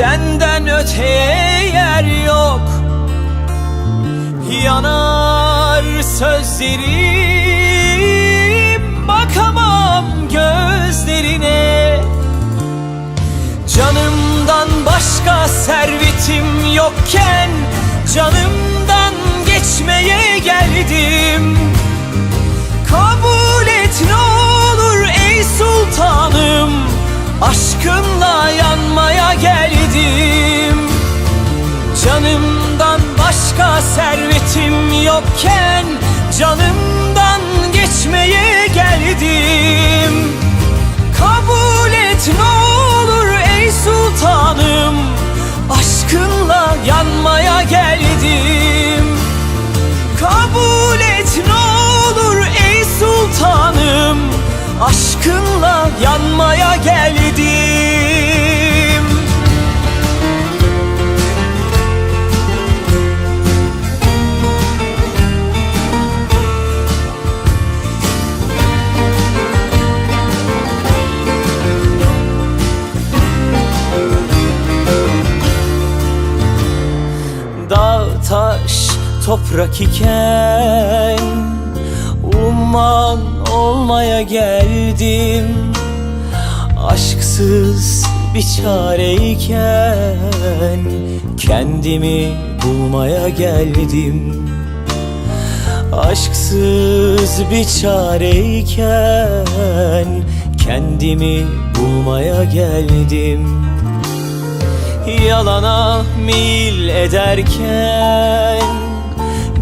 Senden öteye yer yok. Yanar sözlerim Bakamam gözlerine. Canımdan başka servetim yokken Canımdan geçmeye geldim yokken Canımdan geçmeye geldim. Kabul et ne olur ey sultanım Aşkınla yanmaya geldim. Kabul et ne olur ey sultanım Aşkınla yanmaya geldim toprak iken Umman olmaya geldim Aşksız bir çareyken Kendimi bulmaya geldim Aşksız bir çareyken Kendimi bulmaya geldim Yalana mil ederken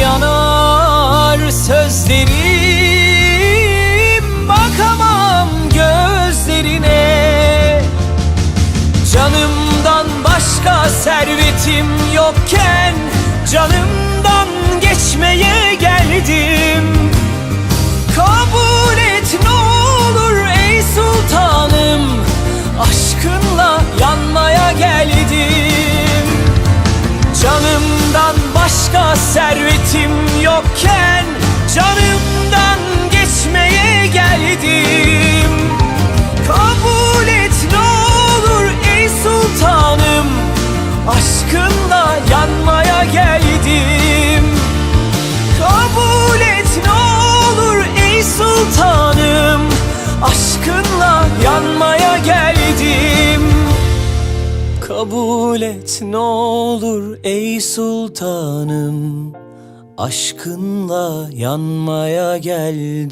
Yanar sözlerim. Bakamam gözlerine. Canımdan başka servetim yokken Canımdan başka servetim yokken Kabul et ne olur ey sultanım. Aşkınla yanmaya geldim